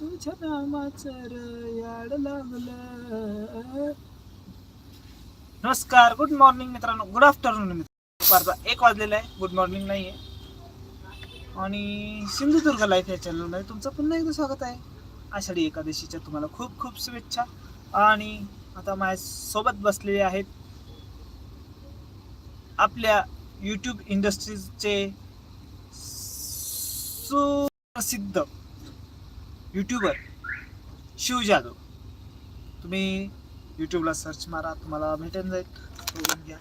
तुझ्या नामाचं रयाड याड लागलं नमस्कार गुड मॉर्निंग मित्रांनो. गुड आफ्टरनून मित्र दुपारचा एक वाजलेला आहे. गुड मॉर्निंग नाही आहे आणि सिंधुदुर्ग लाईफ या चॅनलमध्ये तुमचं पुन्हा एकदा स्वागत आहे. आषाढी एकादशीच्या तुम्हाला खूप खूप शुभेच्छा. आणि आता माझ्या सोबत बसलेले आहेत आपल्या यूट्यूब इंडस्ट्रीजचे सुप्रसिद्ध यूट्यूबर शिव जाधव. तुम्ही यूट्यूबला सर्च मारा तुम्हाला भेटून जाईल. बघून घ्या.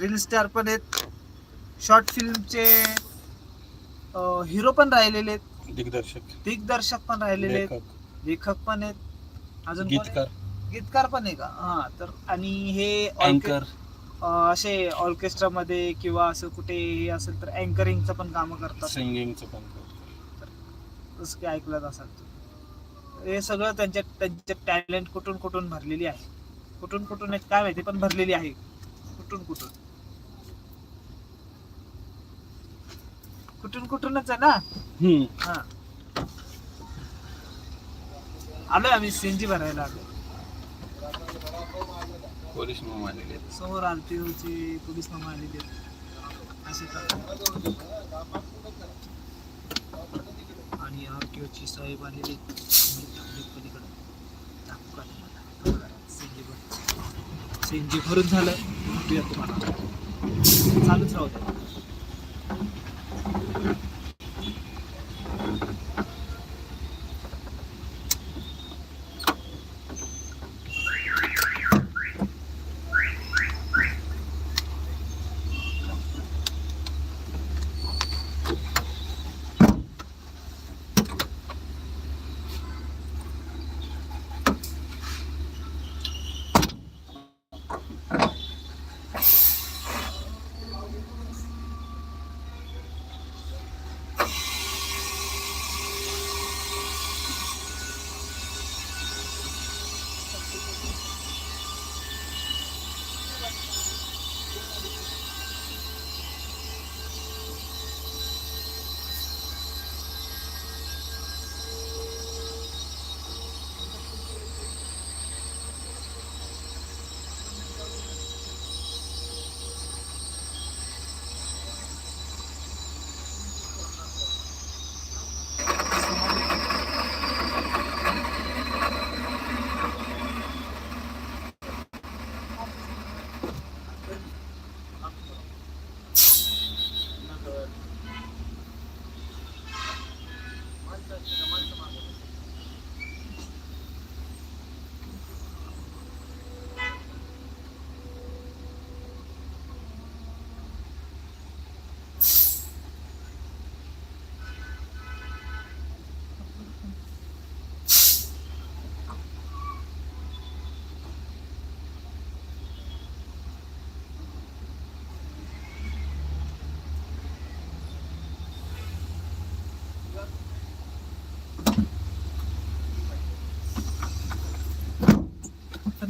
रील स्टार पण आहेत. शॉर्ट फिल्मचे हिरो पण राहिलेले आहेत. दिग्दर्शक. दिग्दर्शक पण राहिलेले आहेत. लेखक. पण आहेत. अजून कोण आहे? गीतकार गीतकार पण आहे का? हा तर आणि हे ऑर्के- अँकर अं, असे ऑर्केस्ट्रामध्ये किंवा असं कुठे हे असेल तर अँकरिंगचं पण कामं करतात. सिंगिंगचं पण करतो तसं काही ऐकलं असाल तुम्ही. हे सगळं त्यांच्या त्यांच्या टॅलेंट कुठून कुठून भरलेली आहे. कुठून कुठून काय माहिती पण भरलेली आहे. कुठून कुठून. कुठून कुठूनच आहे ना? हम्म. हा. आलोय आम्ही सीएनजी भरायला आलो पोलीस मामा आलेले. समोर आरटीओचे पोलीस मामा आलेले आहेत. आणि आर आणि ओची साहेब आलेले पलीकडं आणि दाखवू का तुम्हाला? बघा, CNG भर- भरून झालं. भेटूया तुम्हाला. चालूच राहू द्या.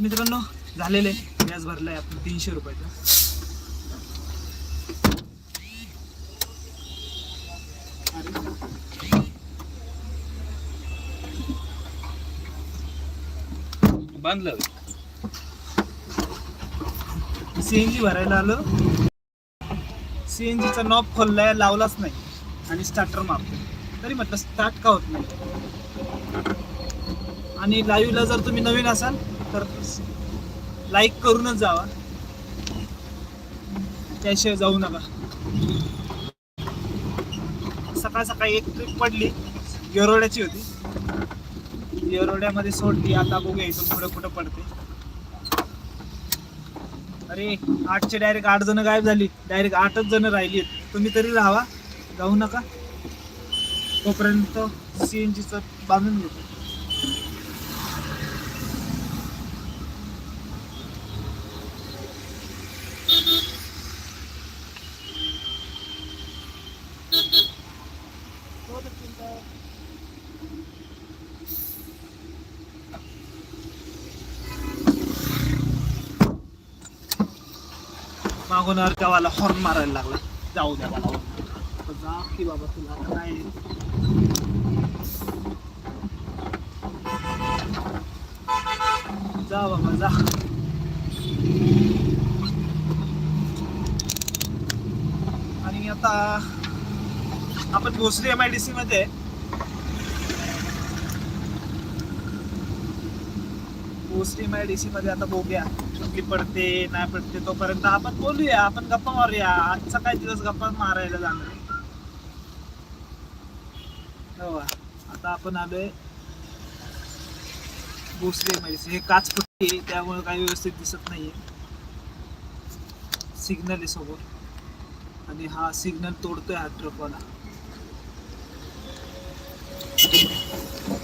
मित्रांनो झालेले गॅस भरलाय आपण तीनशे रुपयाचा. बांधलं. सीएनजी भरायला आलो. सीएनजीचा नॉब खोललाय लावलाच नाही. आणि स्टार्टर मारतो तरी म्हटलं स्टार्ट का होत नाही? आणि लाईव्हला जर तुम्ही नवीन असाल तर लाईक करूनच जावा. त्याशिवाय जाऊ नका. सकाळ सकाळी एक ट्रिप पडली येरोड्याची होती. येरोड्यामध्ये सोडली आता बघूया इथून पुढे कुठं पडते. अरे आठचे डायरेक्ट आठ जण गायब झाली. डायरेक्ट आठच जण राहिली तुम्ही तरी राहा जाऊ नका. तोपर्यंत सीएनजीचं बांधून घेतो दाबणार गावाला हॉर्न मारायला लागला. जाऊ द्या मला जा की बाबा तुला काय जा बाबा जा. आणि आता आपण Bhosari M I D C मध्ये Bhosari M I D C मध्ये आता बघूया. कुठली पडते नाही पडते तोपर्यंत आपण बोलूया आपण गप्पा मारूया. आजचा काय दिवस गप्पा मारायला जाणार? हो आता आपण आलोय भोसले म्हणजे हे काच फुटली त्यामुळे काही व्यवस्थित दिसत नाहीये. सिग्नल आहे समोर. आणि हा सिग्नल तोडतोय हा ट्रकवाला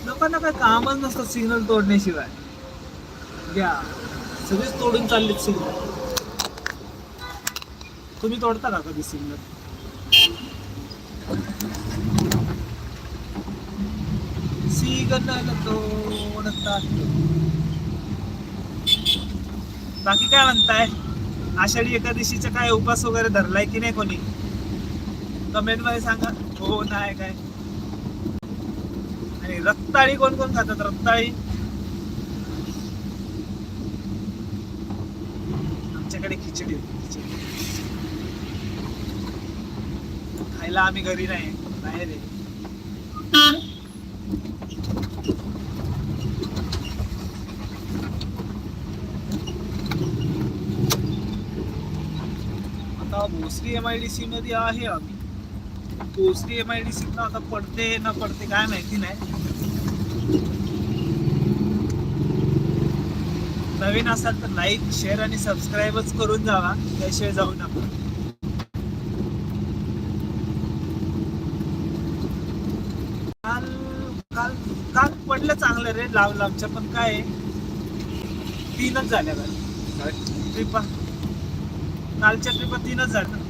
लोकांना काय कामच नसतं सिग्नल तोडण्याशिवाय. घ्या सगळीच तोडून चाललीत सिग्नल तुम्ही तोडता का कधी सिग्नल सिग्नल तोडतात बाकी काय म्हणताय? आषाढी एकादशीचा काय उपास वगैरे धरलाय की नाही कोणी? कमेंटमध्ये सांगा. हो नाही काय? आणि रत्ताळी कोण कोण खातात? रत्ताळी आमच्याकडे खिचडी होती, खिचडी. खायला आम्ही घरी नाही बाहेर आहे. आता Bhosari M I D C मध्ये आहे आम्ही. Bhosari M I D C आता पडते ना पडते काय माहिती नाही. नवीन असाल तर लाईक शेअर आणि सबस्क्राईबच करून जावा. त्याशिवाय जाऊ नका. काल काल काल पडलं चांगलं रे लांब लांबच्या पण काय तीनच झाल्या काल ट्रिपा. कालच्या ट्रिपा तीनच झाल्या.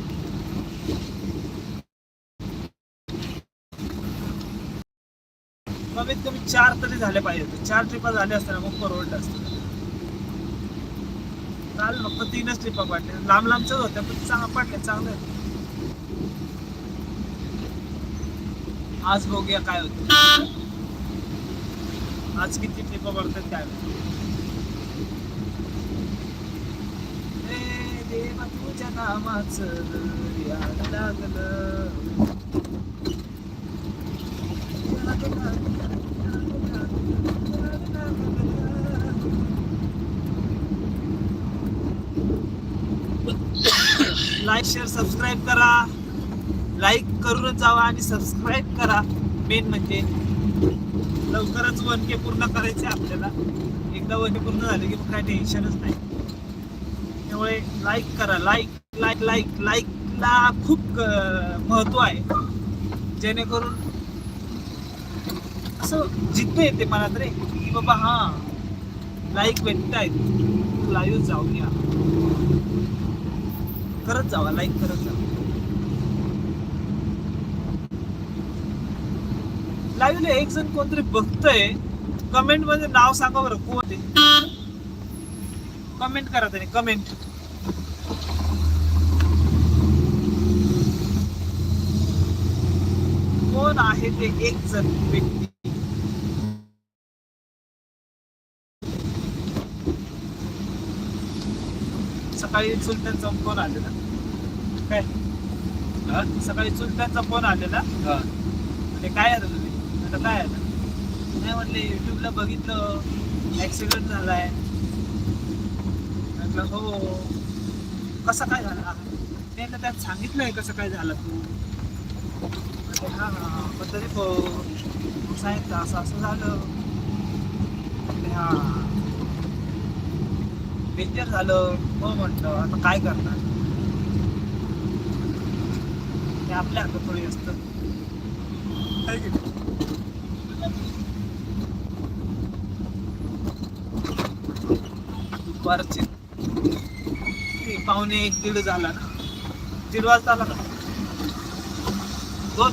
कमीत कमी चार तरी झाले पाहिजे. चार ट्रिपा झाल्या असत्या ना मग परवडलं असतं. काल फक्त तीनच ट्रिपा पडल्या. लांब लांबच्याच होत्या पण चांगलं पडल्या चांगल्या. आज बघूया काय होतं. आज किती ट्रिपा पडतात काय माहिती. देवा तुझ्या नामाच लागलं. लाईक शेअर सबस्क्राईब करा. लाईक करूनच जावा आणि सबस्क्राईब करा. मेन म्हणजे लवकरच वन के पूर्ण करायचे आपल्याला. एकदा वन के पूर्ण झाले की मग काय टेन्शनच नाही. त्यामुळे लाईक करा. लाईक लाईक लाईक लाईकला खूप महत्त्व आहे. जेणेकरून असं जिद्द येते मनात रे की बाबा हां लाईक भेटतायत. लाईव्ह जाऊया. करत जावा लाईक करत जावा. लाईव्हला एक जण कोणतरी बघतोय कमेंटमध्ये नाव सांगा बरं कोण कमेंट करा त्याने कमेंट कोण आहे ते एक जण व्यक्ती? सकाळी चुलत्यांचा फोन आलेला. काय? हा? सकाळी चुलत्यांचा फोन आलेला. हा. म्हणजे काय आलं तुम्ही? म्हटलं काय आलं? नाही म्हटले युट्यूबला बघितलं. ऍक्सिडेंट झालाय. म्हटलं हो. कसा काय झाला? त्यांना त्यात सांगितलंय कसं काय झालं तू. म्हटलं, हा हा पण तरी सांगितलं असं असं झालं. म्हटले, हा. डेंजर झालं हो म्हटलं आता काय करणार? ते आपल्या हातात थोडी असतं. की? दुपारचे. ते पावणे एक दीड झाला ना. दीड वाजता आला ना. दोन.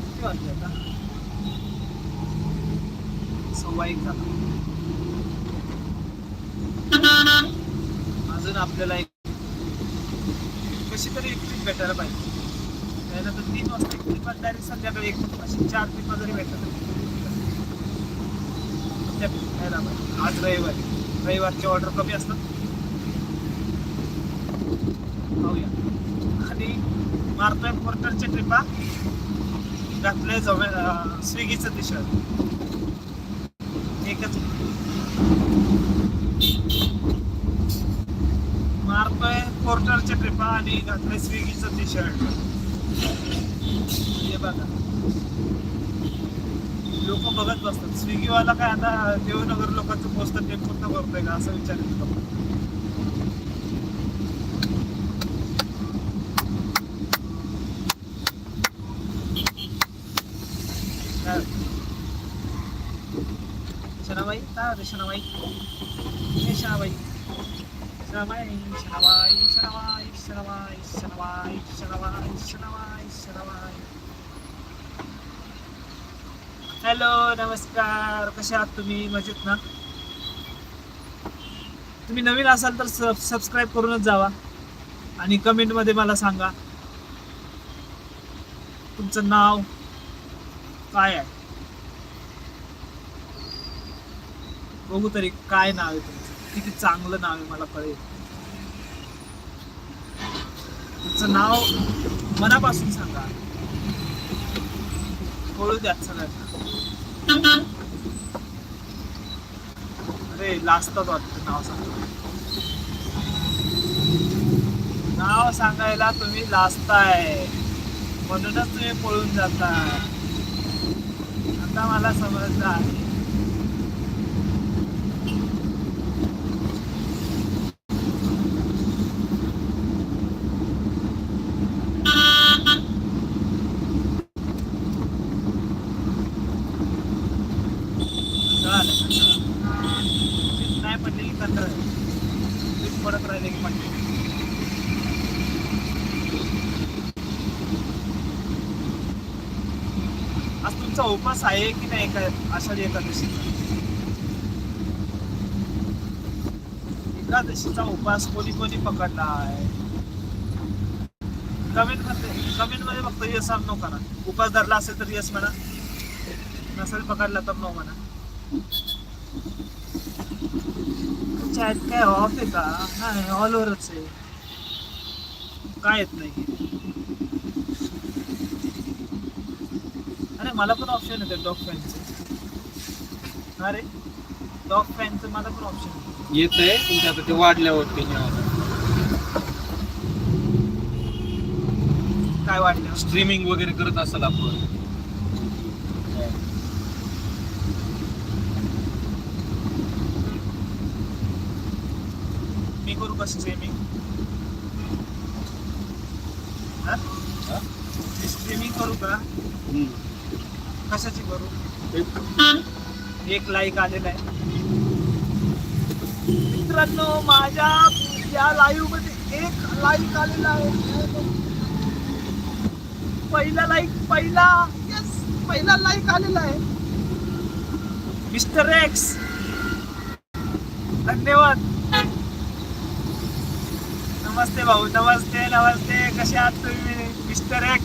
किती वाजले आता? सव्वा एक झाला. अजून आपल्याला एक कशी तरी एक ट्रीप भेटायला पाहिजे. तर तीन वाजता एक ट्रिप डायरेक्ट संध्याकाळी एक अशी चार ट्रीप जरी भेटतात हप्त्यात पाहिजे. आज रविवारी. रविवारची ऑर्डर कमी असतात. पाहूया. आणि मारतोय पोर्टरच्या ट्रिपा घातलंय जवळ स्विगीचं टी शर्ट एकच मारतोय पोर्टरच्या आणि घातलंय स्विगीचं टी शर्ट हे बघा लोक बघत बसतात स्विगीवाला काय आता देवनगर लोकांचं पोस्टर ते पूर्ण करतोय का असं विचार येतो शनाबाई का शनाबाई शनाबाई शनाबाई शनाबाई शनाबाई शनाबाई शनाबाई शनाबाई शनाबाई शनाबाई हॅलो नमस्कार. कसे आहात तुम्ही? मजेत ना? तुम्ही नवीन असाल तर सबस्क्राईब करूनच जावा. आणि कमेंटमध्ये मला सांगा. तुमचं नाव काय आहे? बघू तरी काय नाव आहे तुमचं. किती चांगलं नाव आहे मला कळेल. तुमचं नाव मनापासून सांगा. कळू द्या सगळ्यांना. अरे लाजतात वाटतं नाव सांगा. नाव सांगायला तुम्ही लाजताय. म्हणूनच तुम्ही पळून जाताय. आता मला समजलं आहे कंटाळा आलाय, कंटाळा. वीज नाही पडली की कंटाळा येतो. वीज पडत राहिले की पडते आज तुमचा आहे की नाही काय आषाढी एकादशीचा एकादशीचा उपास कोणी कोणी पकडला आहे कमेंटमध्ये कमेंटमध्ये फक्त यस आर नो करा. उपास धरला असेल तर यस म्हणा. नसेल पकडला तर नो म्हणा. चॅट काय ऑफ आहे का? नाही ऑल ओव्हरच आहे. काय येत नाही मला पण ऑप्शन येते डॉग फॅनचं अरे डॉग फॅनचं मला पण ऑप्शन येते आहे तुमच्या आता ते वाढल्यावर ते काय वाटलं स्ट्रीमिंग वगैरे करत असाल आपण. मी करू का स्ट्रीमिंग हा? स्ट्रीमिंग करू का. कशाची करू एक- एक लाईक आलेला आहे. मित्रांनो माझ्या या लाईव्हमध्ये एक लाईक आलेला आहे. पहिला लाईक पहिला. यस पहिला लाईक आलेला आहे. मिस्टर एक्स धन्यवाद. नमस्ते भाऊ नमस्ते नमस्ते. कसे आहात तुम्ही? मिस्टर एक्स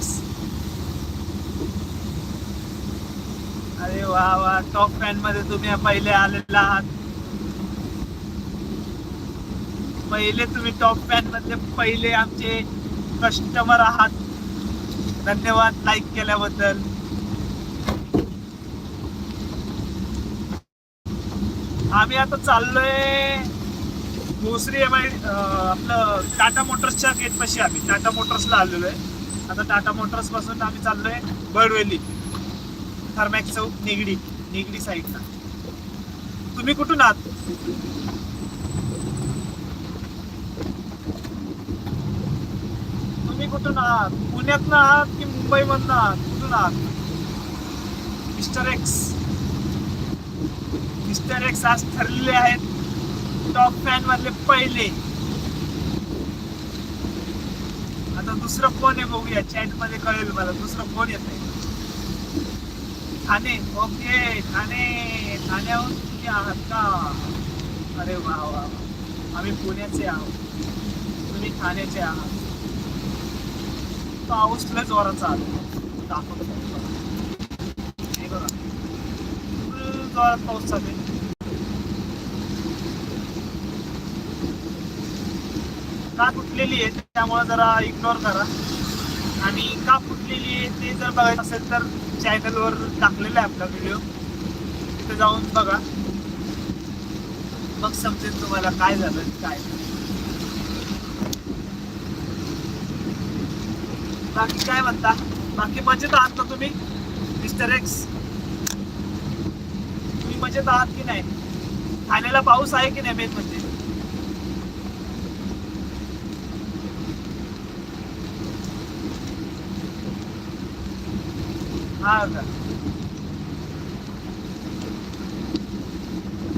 अरे वा वा. टॉप फॅनमध्ये तुम्ही पहिले आलेला आहात. पहिले तुम्ही टॉप फॅन मधले पहिले आमचे कस्टमर आहात. धन्यवाद लाईक केल्याबद्दल. आम्ही आता चाललोय भोसरी एम आय आपलं टाटा मोटर्सच्या गेट पाशी आम्ही. टाटा मोटर्सला आलेलो आहे. आता टाटा मोटर्सपासून आम्ही चाललोय बर्डवेली थर्मॅक चौक निगडी निगडी साईडला तुम्ही कुठून आहात? तुम्ही कुठून आहात? पुण्यातनं आहात की मुंबई मधनं आहात? कुठून आहात? Mister x. मिस्टर एक्स आज ठरलेले आहेत टॉप फॅन मधले पहिले. आता दुसरं फोन आहे बघूया. चॅटमध्ये कळेल मला. दुसरं फोन येत ठाणे ओके ठाणे ठाण्याहून तुम्ही आहात का? अरे वा वा आम्ही पुण्याचे आहोत. तुम्ही ठाण्याचे आहात. पाऊस लय जोराचा चालू दाखवतो हे बघा. फुल जोरात पाऊस चालेल का फुटलेली आहे त्यामुळे जरा इग्नोर करा. आणि का फुटलेली आहे ते जर बघायचं असेल तर चॅनलवर टाकलेला आहे आपला व्हिडिओ तिथे जाऊन बघा. मग समजेल तुम्हाला काय झालं काय बाकी काय म्हणता? बाकी मजेत आहात ना तुम्ही मिस्टर एक्स तुम्ही मजेत आहात की नाही? ठाण्याला पाऊस आहे की नाही मेन म्हणजे? हा का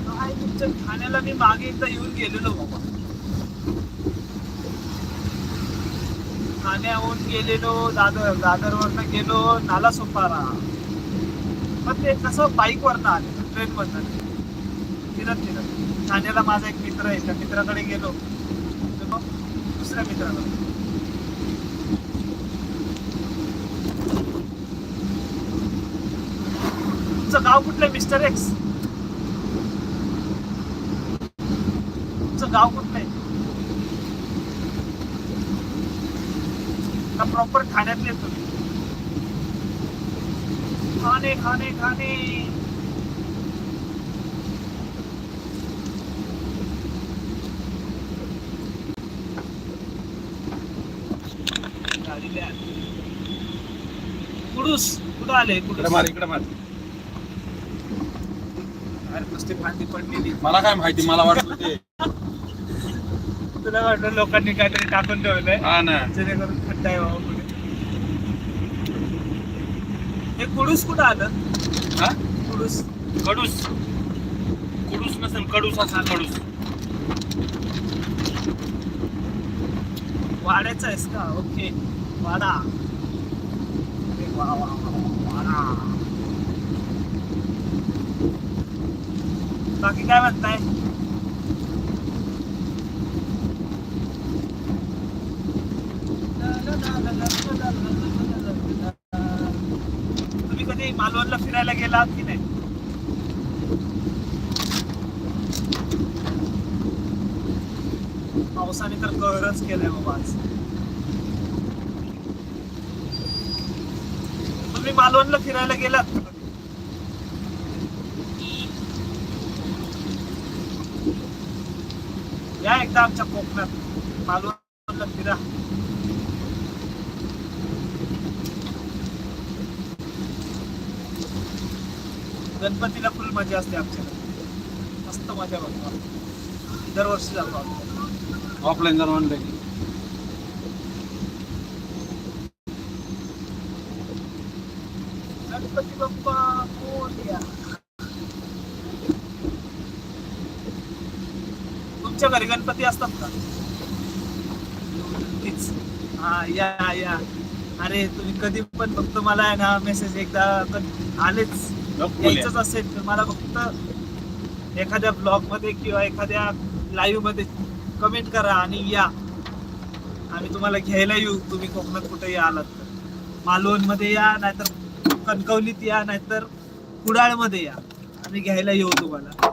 काय तुमच्या ठाण्याला मी मागे एकदा येऊन गेलेलो बाबा ठाण्याहून गेलेलो दादर दादरवरनं गेलो नाला सोपारा पण ते कसं बाईकवरनं आले ट्रेन मधनं फिरत फिरत ठाण्याला माझा एक मित्र आहे त्या मित्राकडे गेलो मग दुसऱ्या मित्राकडे तुमचं गाव कुठलं मिस्टर एक्स? तुमचं गाव कुठलं आहे? का प्रॉपर ठाण्यातले तुम्ही. खाणे खाणे खाणे कुडूस कुठं आले? इकडे कुठं मार इकडे मार. नुसती भांडी पडलेली. मला काय माहिती मला वाटलं ते. तुला वाटलं लोकांनी काहीतरी टाकून ठेवलंय? हा ना. जेणेकरून खड्डा आहे बाबा पुढे. हे कुडूस कुठं आलं? हा? कुडूस. कडूस. कुडूस नसेल कडूस असेल कडूस. वाड्याचा आहेस का? ओके. वाडा. वा वा, वाडा. बाकी काय म्हणताय? तुम्ही कधी मालवणला फिरायला गेलात की नाही? पावसाने तर कहरच केलाय बाबा आज. तुम्ही मालवणला फिरायला गेलात का कधी? या एकदा आमच्या कोकणात. मालवणला फिरा. गणपतीला फुल मजा असते आमच्याकडे. मस्त मजा बघतो. दरवर्षी जातो आम्ही. ऑफलाईन जर की गणपती बाप्पा मोरया. तुमच्या घरी गणपती असतात का. हा या या. अरे तुम्ही कधी पण फक्त मला आहे ना मेसेज एकदा आलेच. यायचंच असेल तर मला फक्त एखाद्या ब्लॉगमध्ये किंवा एखाद्या लाईव्हमध्ये कमेंट करा आणि या. आम्ही तुम्हाला घ्यायला येऊ. तुम्ही कोकणात कुठेही आलात तर. मालवणमध्ये या नाहीतर कणकवलीत या नाहीतर कुडाळमध्ये या. आम्ही घ्यायला येऊ तुम्हाला.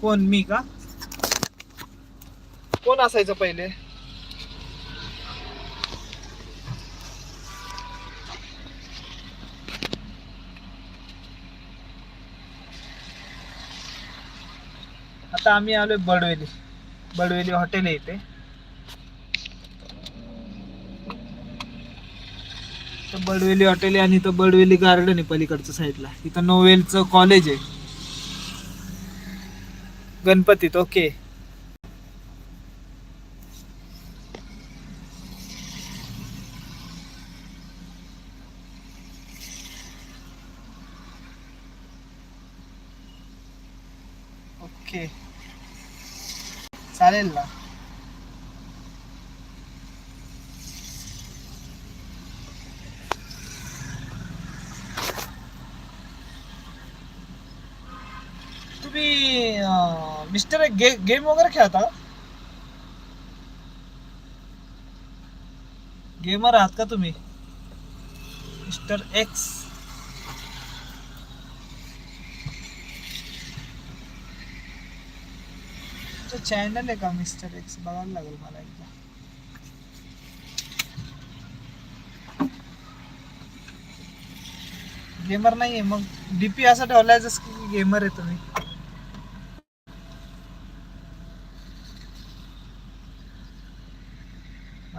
कोण? मी का? कोण असायचं पहिले? आता आम्ही आलोय बडवेली. बडवेली हॉटेल आहे इथे. बडवेली हॉटेल आहे आणि इथं बडवेली गार्डन आहे पलीकडच्या साईडला इथं नोवेलचं कॉलेज आहे. गणपतीत ओके. ओके. चालेल ना. मिस्टर गे, गेम वगैरे खेळता? गेमर आहात का तुम्ही? मिस्टर एक्स चॅनल आहे का मिस्टर एक्स बघायला लागेल मला एकदा. गेमर नाहीये मग डीपी असा ठेवलायच की गेमर आहे तुम्ही.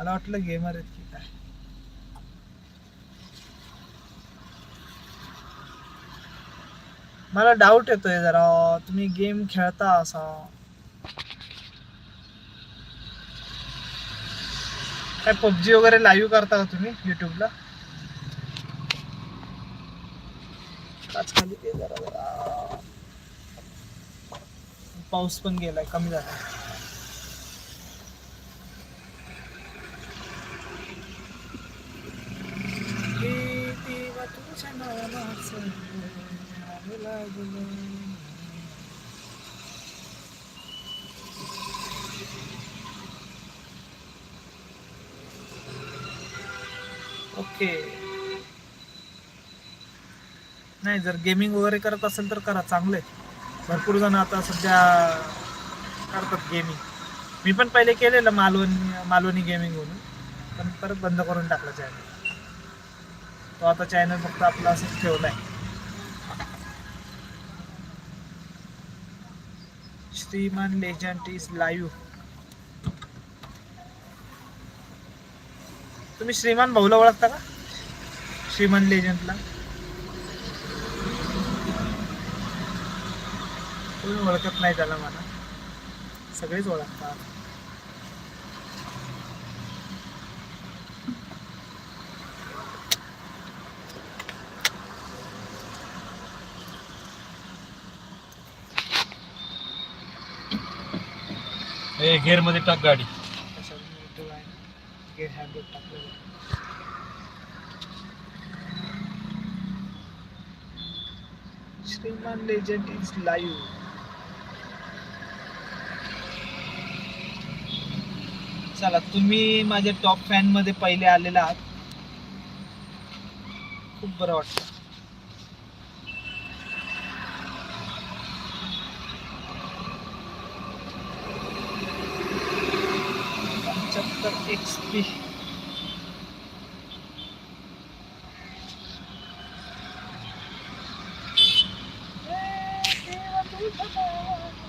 मला वाटलं गेमर आहेत की काय. मला डाऊट येतोय जरा. तुम्ही गेम खेळता असा. काय पबजी वगैरे लाईव्ह करता का तुम्ही युट्यूबला आज खाली ते जरा जरा. पाऊस पण गेलाय कमी झाला. तुझ्या ओके. नाही जर गेमिंग वगैरे करत असेल तर करा चांगलं आहे. भरपूर जण आता सध्या करतात गेमिंग मी पण पहिले केलेलं मालवणी मालवणी गेमिंग म्हणून पण परत बंद करून टाकलं चॅनल तो आता चॅनल फक्त आपला असंच ठेवलाय. श्रीमान लेजंट इज लाईव्ह तुम्ही श्रीमान भाऊला ओळखता का? श्रीमान लेजंटला कोणी ओळखत नाही त्याला मला. सगळेच ओळखतात. ए गेअरमध्ये टाक गाडी. श्रीमान लेजंड इज लाईव्ह चला तुम्ही माझ्या टॉप फॅनमध्ये पहिले आलेले आहात. खूप बरं वाटतं पंच्याहत्तर एक्स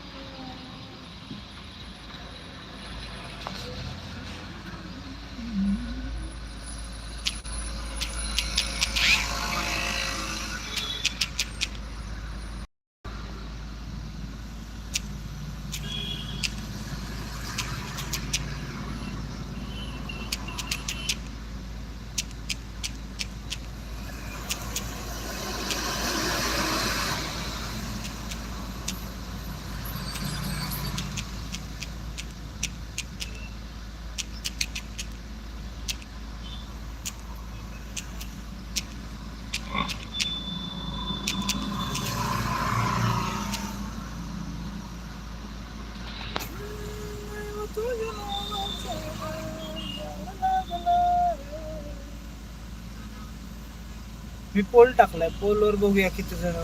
मी पोल टाकलाय. पोलवर बघूया किती जण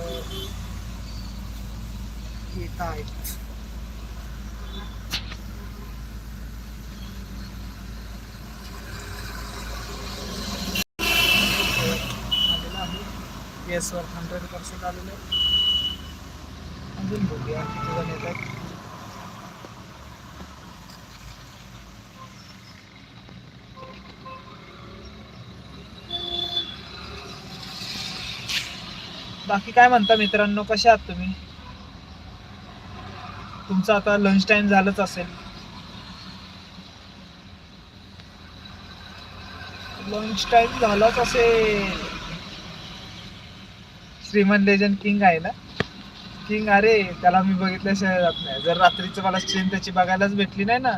येत आहेत. आलेलं आहे येस वर हंड्रेड पर्सेंट आलेलं. आहे अजून बघूया किती जण येत आहेत. बाकी काय म्हणता मित्रांनो कशा आहात तुम्ही? तुमचं आता लंच टाइम झालंच असेल. लंच टाइम झालाच असेल. श्रीमंत लेजंड किंग आहे ना? किंग अरे त्याला मी बघितल्याशिवाय जात नाही. जर रात्रीचं मला स्ट्रीम त्याची बघायलाच भेटली नाही ना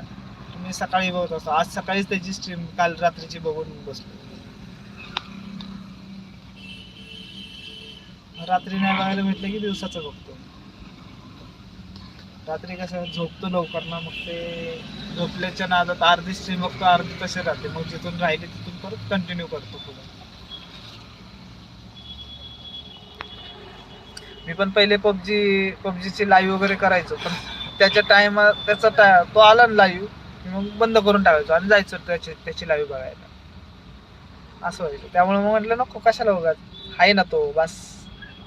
तुम्ही सकाळी बघत असतो आज सकाळीच त्याची स्ट्रीम काल रात्रीची बघून बसलो. रात्री नाही बघायला भेटलं की दिवसाचं बघतो. रात्री कसं झोपतो लवकर ना मग ते झोपल्याच्या नादात अर्धी स्ट्रीम बघतो अर्धी तसे राहते. मग जिथून राहिली तिथून परत कंटिन्यू करतो पुढे. मी पण पहिले पबजी पबजीची लाईव्ह वगैरे करायचो पण त्याच्या टाइम त्याचा टा- तो आला ना लाईव्ह मग बंद करून टाकायचो आणि जायचो त्याची त्याची लाईव्ह बघायला. असं व्हायचं. त्यामुळे मग म्हटलं नको कशाला बघा आहे ना तो बस.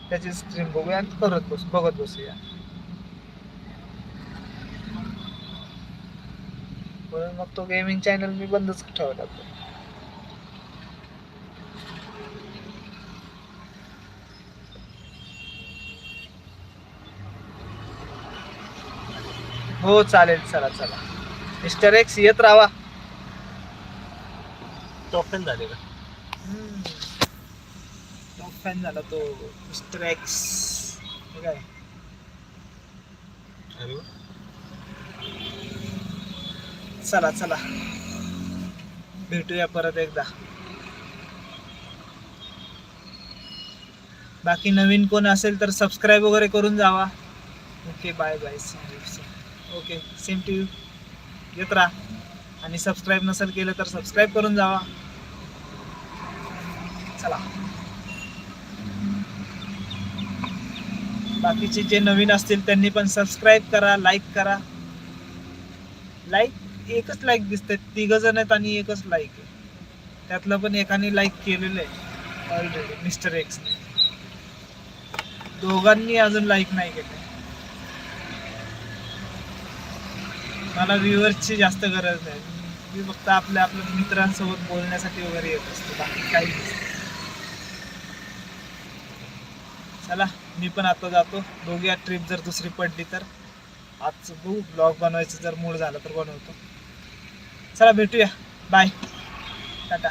त्याची स्ट्रीम बघूया आणि करत बस बघत बसूया. म्हणून मग तो गेमिंग चॅनल मी बंदच ठेवला लागतो हो चालेल चला चला. मिस्टर एक्स येत राहा. टॉप झाले का? फॅन झाला तो मिस्टर एक्स काय. चला चला. भेटूया परत एकदा. बाकी नवीन कोण असेल तर सबस्क्राईब वगैरे करून जावा. Okay bye bye okay same to you येत राहा. आणि सबस्क्राईब नसेल केलं तर सबस्क्राईब करून जावा. चला. बाकीचे जे नवीन असतील त्यांनी पण सबस्क्राईब करा लाईक करा. लाईक एकच लाईक दिसते तिघ जण आहेत आणि एकच लाईक आहे. त्यातलं पण एकाने लाईक केलेलं आहे ऑलरेडी मिस्टर एक्सने दोघांनी अजून लाईक नाही केले. मला व्ह्युअर्सची जास्त गरज नाही. मी फक्त आपल्या आपल्या मित्रांसोबत बोलण्यासाठी वगैरे येत असतो. बाकी काही चला. मी पण आता जातो. बघूया ट्रिप जर दुसरी पडली तर. आज बघू ब्लॉग बनवायचं जर मूड झालं तर बनवतो. चला भेटूया. बाय टाटा